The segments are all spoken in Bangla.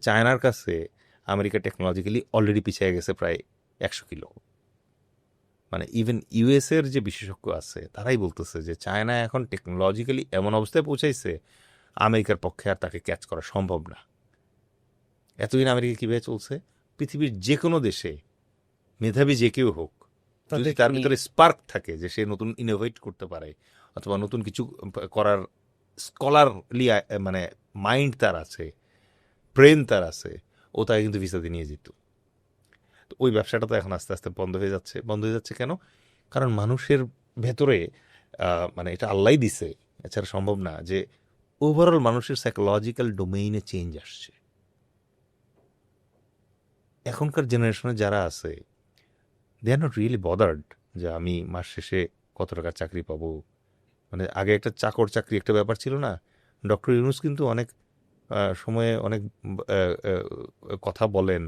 চায়নার কাছে আমেরিকা টেকনোলজিক্যালি অলরেডি পিছিয়ে গেছে প্রায় একশো কিলো। মানে ইভেন ইউএসের যে বিশেষজ্ঞ আছে তারাই বলতেছে যে চায়না এখন টেকনোলজিক্যালি এমন অবস্থায় পৌঁছাইছে আমেরিকার পক্ষে আর তাকে ক্যাচ করা সম্ভব না। এতদিন আমেরিকা কীভাবে চলছে? পৃথিবীর যে কোনো দেশে মেধাবী যে কেউ হোক যদি তার ভিতরে স্পার্ক থাকে যে সে নতুন ইনোভেট করতে পারে অথবা নতুন কিছু করার স্কলারলি মানে মাইন্ড তার আছে ব্রেন তার আছে ও তাকে কিন্তু ভিসা দিয়ে নিয়ে যেত। তো ওই ব্যবসাটা তো এখন আস্তে আস্তে বন্ধ হয়ে যাচ্ছে। বন্ধ হয়ে যাচ্ছে কেন? কারণ মানুষের ভেতরে মানে এটা আল্লাহ দিছে। এছাড়া সম্ভব না যে ওভারঅল মানুষের সাইকোলজিক্যাল ডোমেইনে চেঞ্জ আসছে। এখনকার জেনারেশনে যারা আছে they are not really bothered যে আমি মাস শেষে কত টাকার চাকরি পাবো। মানে আগে একটা চাকর চাকরি একটা ব্যাপার ছিল না। ডক্টর ইউনুস কিন্তু অনেক সময়ে অনেক কথা বলেন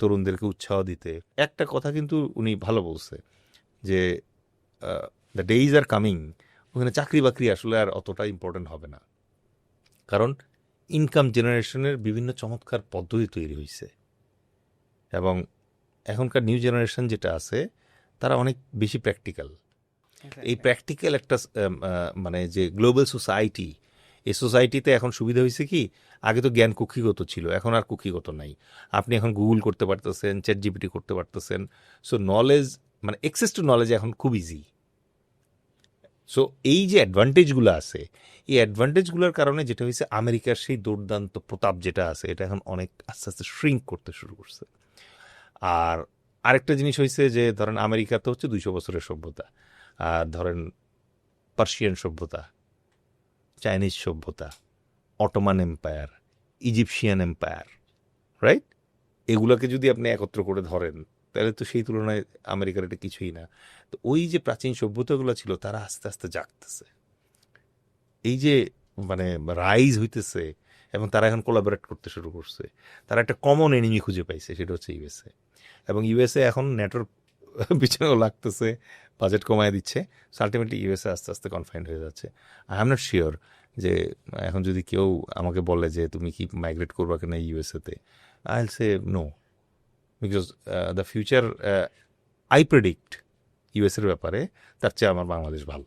তরুণদেরকে উৎসাহ দিতে। একটা কথা কিন্তু উনি ভালো বলছে যে দ্য ডেইজ আর কামিং ওখানে চাকরি বাকরি আসলে আর অতটা ইম্পর্টেন্ট হবে না। কারণ ইনকাম জেনারেশনের বিভিন্ন চমৎকার পদ্ধতি তৈরি হয়েছে এবং এখনকার নিউ জেনারেশন যেটা আছে তারা অনেক বেশি প্র্যাকটিক্যাল এই প্র্যাকটিক্যাল একটা মানে যে গ্লোবাল সোসাইটি এই সোসাইটিতে এখন সুবিধা হয়েছে কি? আগে তো জ্ঞান কুক্ষিগত ছিল, এখন আর কুক্ষিগত নাই। আপনি এখন গুগল করতে পারতেছেন চ্যাট জিপিটি করতে পারতেছেন। সো নলেজ মানে এক্সেস টু নলেজ এখন খুব ইজি সো এই যে অ্যাডভান্টেজগুলো আছে, এই অ্যাডভান্টেজগুলোর কারণে যেটা হয়েছে, আমেরিকার সেই দুর্দান্ত প্রতাপ যেটা আছে, এটা এখন অনেক আস্তে আস্তে শ্রিঙ্ক করতে শুরু করছে। আর আরেকটা জিনিস হয়েছে যে, ধরেন আমেরিকা তো হচ্ছে দুইশো বছরের সভ্যতা। আর ধরেন পার্সিয়ান সভ্যতা। চাইনিজ সভ্যতা Ottoman empire Egyptian empire right এগুলোকে যদি আপনি একত্র করে ধরেন, তাহলে তো সেই তুলনায় আমেরিকার এটা কিছুই না। তো ওই যে প্রাচীন সভ্যতাগুলো ছিল, তারা আস্তে আস্তে জাগতেছে। এই যে মানে রাইজ হইতেছে, এবং তারা এখন কোলাবোরেট করতে শুরু করছে। তারা একটা কমন এনিমি খুঁজে পাইছে, সেটা হচ্ছে ইউএসএ এবং ইউএসএ এখন নেটোর পিছনেও লাগতেছে বাজেট কমায় দিচ্ছে সো আলটিমেটলি ইউএসএ আস্তে আস্তে কনফাইন্ড হয়ে যাচ্ছে। আই এম নট শিওর যে, এখন যদি কেউ আমাকে বলে যে, তুমি কি মাইগ্রেট করবা কিনা ইউএসএতে I will say no because the future I predict ইউএসের ব্যাপারে তার চেয়ে আমার বাংলাদেশ ভালো।